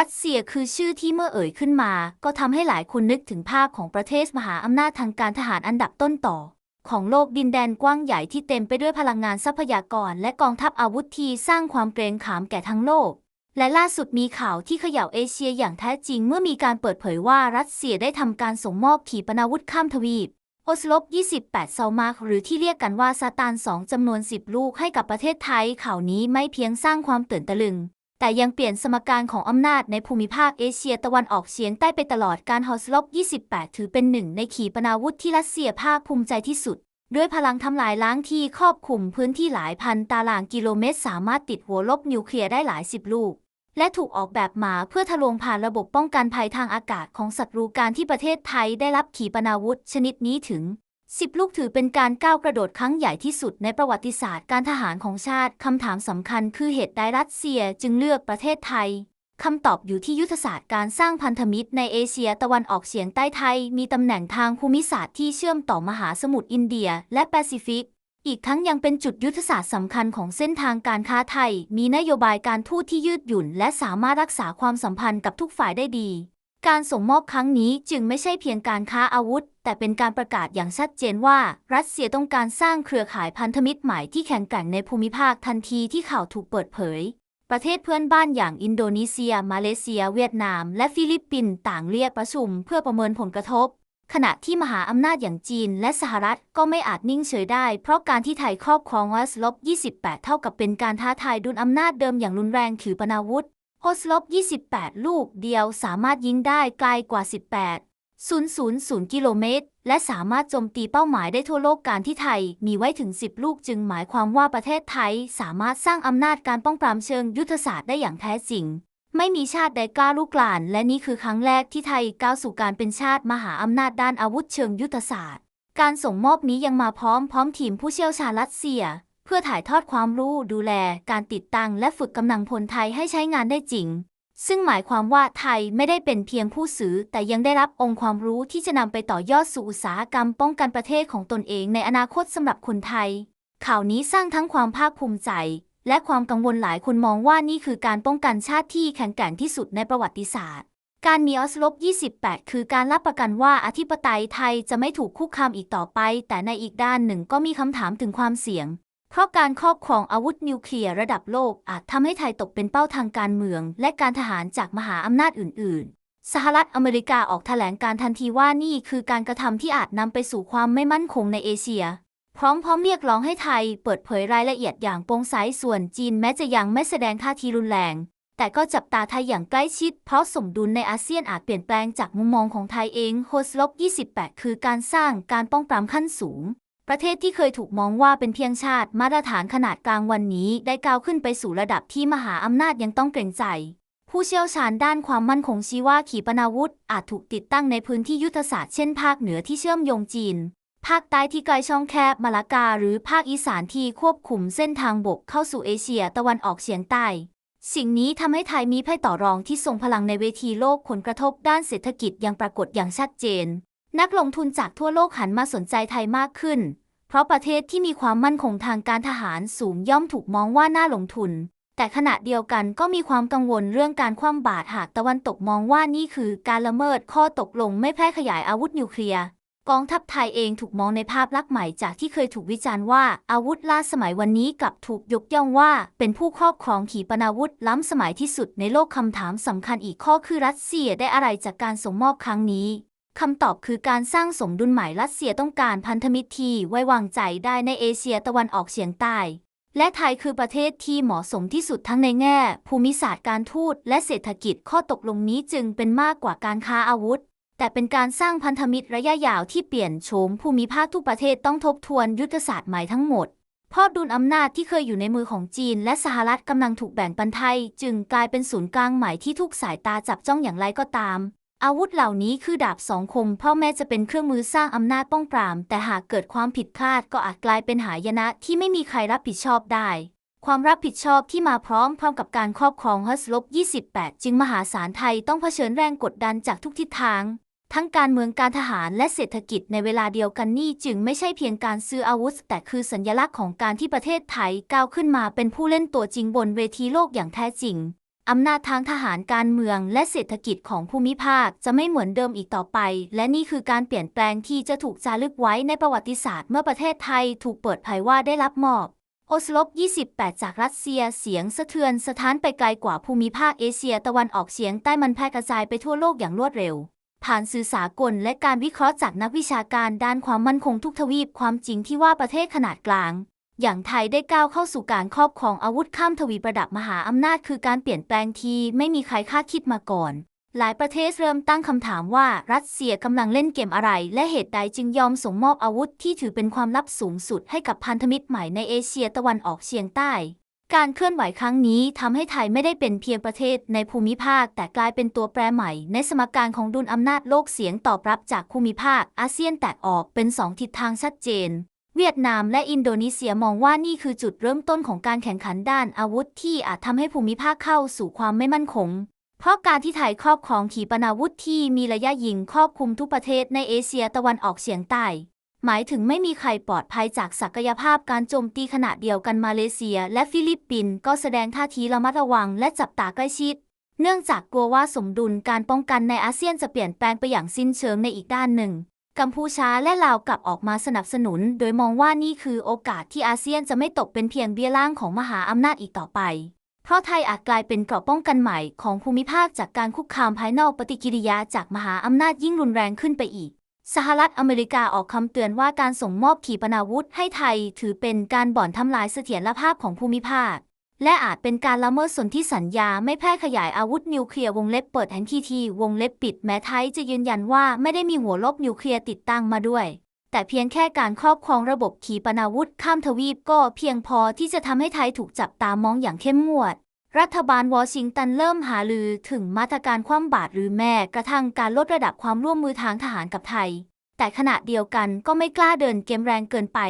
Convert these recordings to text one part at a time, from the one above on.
รัสเซียคือชื่อที่เมื่อเอ่ยขึ้นมา ก็ทำให้หลายคนนึกถึงภาพของประเทศมหาอำนาจทางการทหารอันดับต้นต่อ ของโลกดินแดนกว้างใหญ่ที่เต็มไปด้วยพลังงานทรัพยากร และกองทัพอาวุธที่สร้างความเกรงขามแก่ทั้งโลก และล่าสุดมีข่าวที่เขย่าเอเชียอย่างแท้จริงเมื่อมีการเปิดเผยว่ารัสเซียได้ทำการส่งมอบขีปนาวุธข้ามทวีปโอสลบ28เซามาร์กหรือที่เรียกกันว่าซาตาน2จำนวน 10 ลูกให้กับประเทศไทยข่าวนี้ไม่เพียงสร้างความตื่นตะลึง แต่ยังเปลี่ยนสมการของอำนาจในภูมิภาคเอเชียตะวันออกเฉียงใต้ไปตลอดการฮอสลบ28 ถือเป็นหนึ่งในขีปนาวุธที่รัสเซียภาคภูมิใจที่สุด ด้วยพลังทำลายล้างที่ครอบคลุมพื้นที่หลายพันตารางกิโลเมตร สามารถติดหัวลบนิวเคลียร์ได้หลายสิบลูก และถูกออกแบบมาเพื่อทะลวงผ่านระบบป้องกันภัยทางอากาศของศัตรูการที่ประเทศไทยได้รับขีปนาวุธชนิดนี้ถึง 10 ลูกถือเป็นการก้าวกระโดดครั้งใหญ่ที่สุดในประวัติศาสตร์การทหารของชาติ คำถามสำคัญคือเหตุใดรัสเซียจึงเลือกประเทศไทยคำตอบอยู่ที่ยุทธศาสตร์การสร้างพันธมิตรในเอเชียตะวันออกเฉียงใต้ไทย มีตำแหน่งทางภูมิศาสตร์ที่เชื่อมต่อมหาสมุทรอินเดีย และแปซิฟิก อีกทั้งยังเป็นจุดยุทธศาสตร์สำคัญของเส้นทางการค้าไทย มีนโยบายการทูตที่ยืดหยุ่น และสามารถรักษาความสัมพันธ์กับทุกฝ่ายได้ดี การส่งมอบครั้งนี้จึงไม่ใช่เพียงการค้าอาวุธ แต่เป็นการประกาศอย่างชัดเจนว่า รัสเซียต้องการสร้างเครือข่ายพันธมิตรใหม่ที่แข็งแกร่งในภูมิภาคทันทีที่ข่าวถูกเปิดเผย ประเทศเพื่อนบ้านอย่างอินโดนีเซีย มาเลเซีย เวียดนาม และฟิลิปปินส์ต่างเรียกประชุมเพื่อประเมินผลกระทบ ขณะที่มหาอำนาจอย่างจีนและสหรัฐก็ไม่อาจนิ่งเฉยได้ เพราะการที่ไทยครอบครองวัสลบ28 เท่ากับเป็นการท้าทายดุลอำนาจเดิมอย่างรุนแรงถือปนาวุธ โฮสลบ 28 ลูกเดียวสามารถยิงได้ไกลกว่า 18 000 กิโลเมตร และสามารถโจมตีเป้าหมายได้ทั่วโลกการที่ไทย มีไว้ถึง 10 ลูกจึงหมายความว่าประเทศไทย สามารถสร้างอำนาจการป้องปรามเชิงยุทธศาสตร์ได้อย่างแท้จริง ไม่มีชาติใดกล้าลุกลาน และนี่คือครั้งแรกที่ไทยก้าวสู่การเป็นชาติมหาอำนาจด้านอาวุธเชิงยุทธศาสตร์ การส่งมอบนี้ยังมาพร้อมพร้อมทีมผู้เชี่ยวชาญรัสเซีย พื่อถ่ายทอดความรู้ดูแลการติดตั้งและฝึกกำลังพลไทยให้ใช้งานได้จริง ซึ่งหมายความว่าไทยไม่ได้เป็นเพียงผู้ซื้อ แต่ยังได้รับองค์ความรู้ที่จะนำไปต่อยอดสู่อุตสาหกรรมป้องกันประเทศของตนเองในอนาคตสำหรับคนไทย ข่าวนี้สร้างทั้งความภาคภูมิใจ และความกังวลหลายคนมองว่านี่คือการป้องกันชาติที่แข็งแกร่งที่สุดในประวัติศาสตร์ การมีออสลบ28 คือการรับประกันว่าอธิปไตยไทยจะไม่ถูกคุกคามอีกต่อไป แต่ในอีกด้านหนึ่งก็มีคำถามถึงความเสี่ยง เพราะการครอบครองอาวุธนิวเคลียร์ระดับโลกอาจทำให้ไทยตกเป็นเป้าทางการเมือง และการทหารจากมหาอำนาจอื่น ๆ สหรัฐอเมริกาออกแถลงการทันทีว่านี่คือการกระทำที่อาจนำไปสู่ความไม่มั่นคงในเอเชีย พร้อมพร้อมเรียกร้องให้ไทยเปิดเผยรายละเอียดอย่างโปร่งใสส่วนจีนแม้จะยังไม่แสดงท่าทีรุนแรง แต่ก็จับตาไทยอย่างใกล้ชิด เพราะสมดุลในอาเซียนอาจเปลี่ยนแปลงจากมุมมองของไทยเองโฮสลบ28 คือการสร้างการป้องปรามขั้นสูง ประเทศที่เคยถูกมองว่าเป็นเพียงชาติมาตรฐานขนาดกลางวันนี้ได้ก้าวขึ้นไปสู่ระดับที่มหาอำนาจยังต้องเกรงใจ ผู้เชี่ยวชาญด้านความมั่นคงชี้ว่าขีปนาวุธ อาจถูกติดตั้งในพื้นที่ยุทธศาสตร์เช่นภาคเหนือที่เชื่อมโยงจีน ภาคใต้ที่ไกลช่องแคบมาลากา หรือภาคอีสานที่ควบคุมเส้นทางบกเข้าสู่เอเชียตะวันออกเฉียงใต้สิ่งนี้ทำให้ไทยมีไพ่ต่อรองที่ทรงพลังในเวทีโลกผลกระทบด้านเศรษฐกิจยังปรากฏอย่างชัดเจน นักลงทุนจากทั่วโลกหันมาสนใจไทยมากขึ้น เพราะประเทศที่มีความมั่นคงทางการทหารสูงย่อมถูกมองว่าน่าลงทุน แต่ขณะเดียวกันก็มีความกังวลเรื่องการคว่ำบาตรหากตะวันตกมองว่านี่คือการละเมิดข้อตกลงไม่แพร่ขยายอาวุธนิวเคลียร์กองทัพไทยเองถูกมองในภาพลักษณ์ใหม่จากที่เคยถูกวิจารณ์ว่าอาวุธล่าสมัยวันนี้กลับถูกยกย่องว่า เป็นผู้ครอบครองขีปนาวุธล้ำสมัยที่สุดในโลกคำถามสำคัญอีกข้อคือรัสเซียได้อะไรจากการส่งมอบครั้งนี้ คำตอบคือการสร้างสมดุลใหม่รัสเซียต้องการพันธมิตรที่ไว้วางใจได้ในเอเชียตะวันออกเฉียงใต้ และไทยคือประเทศที่เหมาะสมที่สุดทั้งในแง่ ภูมิศาสตร์การทูตและเศรษฐกิจข้อตกลงนี้จึงเป็นมากกว่าการค้าอาวุธ แต่เป็นการสร้างพันธมิตรระยะยาวที่เปลี่ยนโฉมภูมิภาคทุกประเทศต้องทบทวนยุทธศาสตร์ใหม่ทั้งหมดเพราะดุลอำนาจที่เคยอยู่ในมือของจีนและสหรัฐกำลังถูกแบ่งปันไทย จึงกลายเป็นศูนย์กลางใหม่ที่ทุกสายตาจับจ้องอย่างไรก็ตาม อาวุธเหล่านี้คือดาบสองคมพราะแม้จะเป็นเครื่องมือสร้างอำนาจป้องปราม แต่หากเกิดความผิดพลาดก็อาจกลายเป็นหายนะที่ไม่มีใครรับผิดชอบได้ ความรับผิดชอบที่มาพร้อมพร้อมกับการครอบครองฮัสลบ 28 จึงมหาศาลไทยต้องเผชิญแรงกดดันจากทุกทิศทาง ทั้งการเมืองการทหารและเศรษฐกิจในเวลาเดียวกันนี่จึงไม่ใช่เพียงการซื้ออาวุธ แต่คือสัญลักษณ์ของการที่ประเทศไทยก้าวขึ้นมาเป็นผู้เล่นตัวจริงบนเวทีโลกอย่างแท้จริง อำนาจทางทหารการเมืองและเศรษฐกิจของภูมิภาคจะไม่เหมือนเดิมอีกต่อไป และนี่คือการเปลี่ยนแปลงที่จะถูกจารึกไว้ในประวัติศาสตร์เมื่อประเทศไทยถูกเปิดเผยว่าได้รับมอบโอสลบ28 จากรัสเซียเสียงสะเทือนสถานไปไกลกว่าภูมิภาคเอเชียตะวันออกเฉียงใต้มันแพร่กระจายไปทั่วโลกอย่างรวดเร็ว ผ่านสื่อสากลและการวิเคราะห์จากนักวิชาการด้านความมั่นคงทุกทวีปความจริงที่ว่าประเทศขนาดกลาง อย่างไทยได้ก้าวเข้าสู่การครอบครองอาวุธข้ามทวีประดับมหาอำนาจคือการเปลี่ยนแปลงที่ไม่มีใครคาดคิดมาก่อน หลายประเทศเริ่มตั้งคำถามว่ารัสเซียกำลังเล่นเกมอะไร และเหตุใดจึงยอมส่งมอบอาวุธที่ถือเป็นความลับสูงสุดให้กับพันธมิตรใหม่ในเอเชียตะวันออกเฉียงใต้ การเคลื่อนไหวครั้งนี้ทำให้ไทยไม่ได้เป็นเพียงประเทศในภูมิภาค แต่กลายเป็นตัวแปรใหม่ ในสมการของดุลอำนาจโลกเสียงตอบรับจากภูมิภาคอาเซียนแตกออกเป็นสองทิศทางชัดเจน เวียดนามและอินโดนีเซียมองว่านี่คือจุดเริ่มต้นของการแข่งขันด้านอาวุธที่อาจทำให้ภูมิภาคเข้าสู่ความไม่มั่นคง เพราะการที่ไทยครอบครองขีปนาวุธที่มีระยะยิงครอบคลุมทุกประเทศในเอเชียตะวันออกเฉียงใต้ หมายถึงไม่มีใครปลอดภัยจากศักยภาพการโจมตีขณะเดียวกันมาเลเซีย และฟิลิปปินส์ก็แสดงท่าทีระมัดระวังและจับตาใกล้ชิด เนื่องจากกลัวว่าสมดุลการป้องกันในอาเซียนจะเปลี่ยนแปลงไปอย่างสิ้นเชิงในอีกด้านหนึ่ง กัมพูชาและลาวกลับออกมาสนับสนุน โดยมองว่านี่คือโอกาสที่อาเซียนจะไม่ตกเป็นเพียงเบี้ยล่างของมหาอำนาจอีกต่อไป เพราะไทยอาจกลายเป็นเกราะป้องกันใหม่ของภูมิภาคจากการคุกคามภายนอกปฏิกิริยาจากมหาอำนาจยิ่งรุนแรงขึ้นไปอีก สหรัฐอเมริกาออกคำเตือนว่าการส่งมอบขีปนาวุธให้ไทย ถือเป็นการบ่อนทำลายเสถียรภาพของภูมิภาค และอาจเป็นการละเมิดสนธิสัญญาไม่แพร่ขยายอาวุธนิวเคลียร์วงเล็บเปิดแห่งทีทีวงเล็บปิดแม้ไทยจะยืนยันว่าไม่ได้มีหัวลบนิวเคลียร์ติดตั้งมาด้วย แต่เพียงแค่การครอบครองระบบขีปนาวุธข้ามทวีปก็เพียงพอที่จะทำให้ไทยถูกจับตามองอย่างเข้มงวด รัฐบาลวอชิงตันเริ่มหาลือถึงมาตรการคว่ำบาตรหรือแม้กระทั่งการลดระดับความร่วมมือทางทหารกับไทย แต่ขณะเดียวกันก็ไม่กล้าเดินเกมแรงเกินไป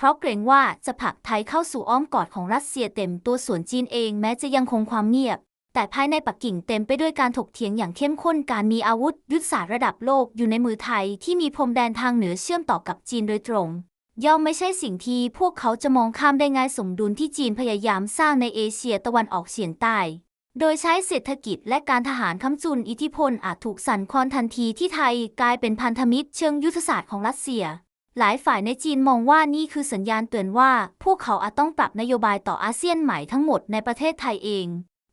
เพราะเกรงว่าจะผลักไทยเข้าสู่อ้อมกอดของรัสเซียเต็มตัวส่วนจีนเองแม้จะยังคงความเงียบ แต่ภายในปักกิ่งเต็มไปด้วยการถกเถียงอย่างเข้มข้นการมีอาวุธยุทธศาสตร์ระดับโลกอยู่ในมือไทยที่มีพรมแดนทางเหนือเชื่อมต่อกับจีนโดยตรง ย่อมไม่ใช่สิ่งที่พวกเขาจะมองข้ามได้ง่ายสมดุลที่จีนพยายามสร้างในเอเชียตะวันออกเฉียงใต้โดยใช้เศรษฐกิจและการทหารค้ำจุนอิทธิพลอาจถูกสั่นคลอนทันทีที่ไทยกลายเป็นพันธมิตรเชิงยุทธศาสตร์ของรัสเซีย หลายฝ่ายในจีนมองว่านี่คือสัญญาณเตือนว่าพวกเขาอาจต้องปรับนโยบายต่ออาเซียนใหม่ทั้งหมดในประเทศไทยเอง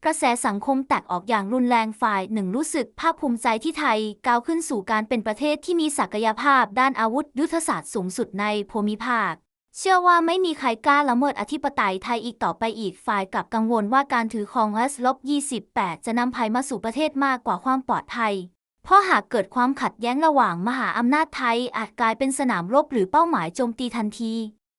กระแสสังคมแตกออกอย่างรุนแรงฝ่ายหนึ่งรู้สึกภาคภูมิใจที่ไทยก้าวขึ้นสู่การเป็นประเทศที่มีศักยภาพด้านอาวุธยุทธศาสตร์สูงสุดในภูมิภาค เชื่อว่าไม่มีใครกล้าละเมิดอธิปไตยไทยอีกต่อไปอีกฝ่ายกลับกังวลว่าการถือครอง S ลบ28 จะนำภัยมาสู่ประเทศมากกว่าความปลอดภัย เพราะหากเกิดความขัดแย้งระหว่างมหาอำนาจไทยอาจกลายเป็นสนามรบหรือเป้าหมายโจมตีทันที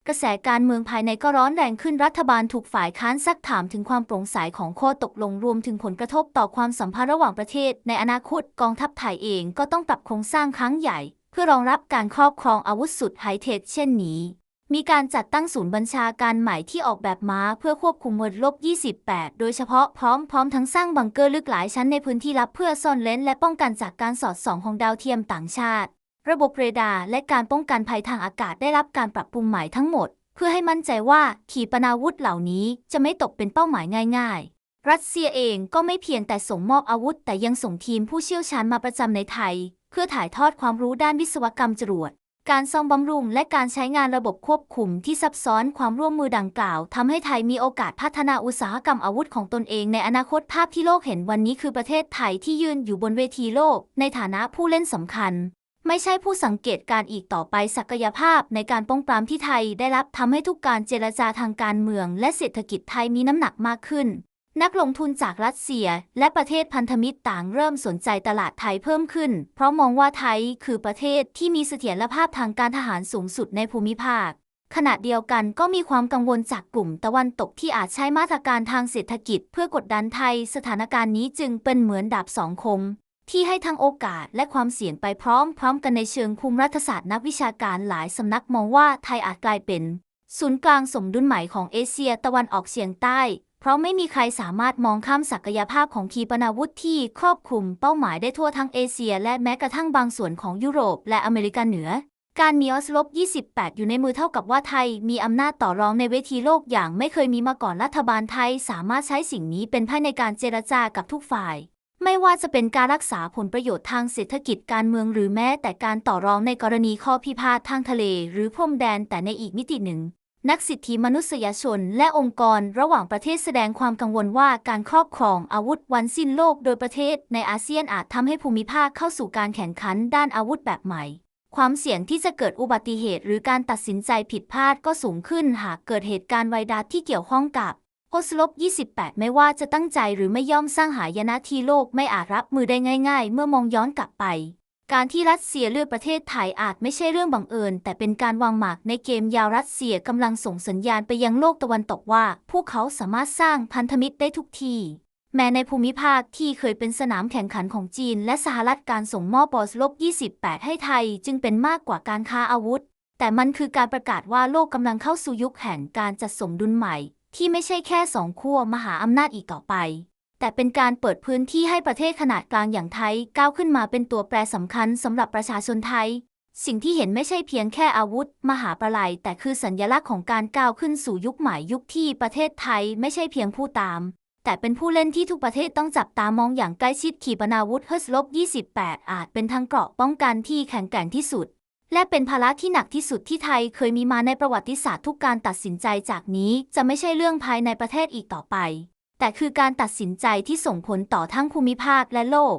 กระแสการเมืองภายในก็ร้อนแรงขึ้นรัฐบาลถูกฝ่ายค้านซักถามถึงความโปร่งใสของข้อตกลงรวมถึงผลกระทบต่อความสัมพันธ์ระหว่างประเทศ ในอนาคตกองทัพไทยเองก็ต้องปรับโครงสร้างครั้งใหญ่ เพื่อรองรับการครอบครองอาวุธสุดไฮเทคเช่นนี้ มีการจัดตั้งศูนย์บัญชาการใหม่ที่ออกแบบมาเพื่อควบคุมมวลลบ 28 โดยเฉพาะพร้อมพร้อมทั้งสร้างบังเกอร์ลึกหลายชั้นในพื้นที่ลับเพื่อซ่อนเลนและป้องกันจากการสอดส่องของดาวเทียมต่างชาติ ระบบเรดาร์และการป้องกันภัยทางอากาศได้รับการปรับปรุงใหม่ทั้งหมด เพื่อให้มั่นใจว่าขีปนาวุธเหล่านี้จะไม่ตกเป็นเป้าหมายง่ายๆ รัสเซียเองก็ไม่เพียงแต่ส่งมอบอาวุธ แต่ยังส่งทีมผู้เชี่ยวชาญมาประจำในไทย เพื่อถ่ายทอดความรู้ด้านวิศวกรรมจรวด การซ่อมบำรุงและการใช้งานระบบควบคุมที่ซับซ้อนความร่วมมือดังกล่าวทำให้ไทยมีโอกาสพัฒนาอุตสาหกรรมอาวุธของตนเองในอนาคตภาพที่โลกเห็นวันนี้คือประเทศไทยที่ยืนอยู่บนเวทีโลก ในฐานะผู้เล่นสำคัญ ไม่ใช่ผู้สังเกตการณ์อีกต่อไปศักยภาพในการป้องปรามที่ไทยได้รับทำให้ทุกการเจรจาทางการเมือง และเศรษฐกิจไทยมีน้ำหนักมากขึ้น นักลงทุนจากรัสเซียและประเทศพันธมิตรต่างเริ่มสนใจตลาดไทยเพิ่มขึ้น เพราะมองว่าไทยคือประเทศที่มีเสถียรภาพทางการทหารสูงสุดในภูมิภาค ขณะเดียวกันก็มีความกังวลจากกลุ่มตะวันตกที่อาจใช้มาตรการทางเศรษฐกิจ เพื่อกดดันไทย สถานการณ์นี้จึงเป็นเหมือนดาบสองคมที่ให้ทั้งโอกาสและความเสี่ยงไปพร้อมๆกันในเชิงภูมิรัฐศาสตร์นักวิชาการหลายสำนักมองว่าไทยอาจกลายเป็น ศูนย์กลางสมดุลใหม่ของเอเชียตะวันออกเฉียงใต้ ราะไม่มีใครสามารถมองข้ามศักยภาพของขีปนาวุธที่ครอบคลุมเป้าหมายได้ทั่วทั้งเอเชีย และแม้กระทั่งบางส่วนของยุโรปและอเมริกาเหนือ การมีออสลบ 28 อยู่ในมือเท่ากับว่าไทย มีอำนาจต่อรองในเวทีโลกอย่างไม่เคยมีมาก่อนรัฐบาลไทย สามารถใช้สิ่งนี้เป็นไพ่ในการเจรจากับทุกฝ่าย ไม่ว่าจะเป็นการรักษาผลประโยชน์ทางเศรษฐกิจการเมืองหรือแม้แต่การต่อรองในกรณีข้อพิพาททางทะเล หรือพรมแดนแต่ในอีกมิติหนึ่ง นักสิทธิมนุษยชน และองค์กรระหว่างประเทศแสดงความกังวลว่าการครอบครองอาวุธวันสิ้นโลกโดยประเทศในอาเซียนอาจทำให้ภูมิภาคเข้าสู่การแข่งขันด้านอาวุธแบบใหม่ ความเสี่ยงที่จะเกิดอุบัติเหตุ หรือการตัดสินใจผิดพลาดก็สูงขึ้นหากเกิดเหตุการณ์ไวรัสที่เกี่ยวข้องกับโอสลบ28 ไม่ว่าจะตั้งใจหรือไม่ย่อมสร้างหายนะที่โลกไม่อาจรับมือได้ง่าย ๆ เมื่อมองย้อนกลับไป การที่รัสเซียเลือกประเทศไทยอาจไม่ใช่เรื่องบังเอิญ แต่เป็นการวางหมากในเกมยาวรัสเซียกำลังส่งสัญญาณไปยังโลกตะวันตกว่า พวกเขาสามารถสร้างพันธมิตรได้ทุกทีแม้ในภูมิภาคที่เคยเป็นสนามแข่งขันของจีน และสหรัฐการส่งมอบปอสลบ 28 ให้ไทย จึงเป็นมากกว่าการค้าอาวุธ แต่มันคือการประกาศว่าโลกกำลังเข้าสู่ยุคแห่งการจัดสมดุลใหม่ ที่ไม่ใช่แค่สองขั้วมหาอำนาจอีกต่อไป แต่เป็นการเปิดพื้นที่ให้ประเทศขนาดกลางอย่างไทยก้าวขึ้นมาเป็นตัวแปรสำคัญสำหรับประชาชนไทย สิ่งที่เห็นไม่ใช่เพียงแค่อาวุธ มหาประไลแต่คือสัญลักษณ์ของการก้าวขึ้นสู่ยุคใหม่ยุคที่ประเทศไทยไม่ใช่เพียงผู้ตาม แต่เป็นผู้เล่นที่ทุกประเทศต้องจับตามองอย่างใกล้ชิดขีปนาวุธเฮิร์สลบ28 อาจเป็นทางเกราะป้องกันที่แข็งแกร่งที่สุด และเป็นภาระที่หนักที่สุดที่ไทยเคยมีมาในประวัติศาสตร์ทุกการตัดสินใจจากนี้จะไม่ใช่เรื่องภายในประเทศอีกต่อไป แต่คือการตัดสินใจที่ส่งผลต่อทั้งภูมิภาคและโลก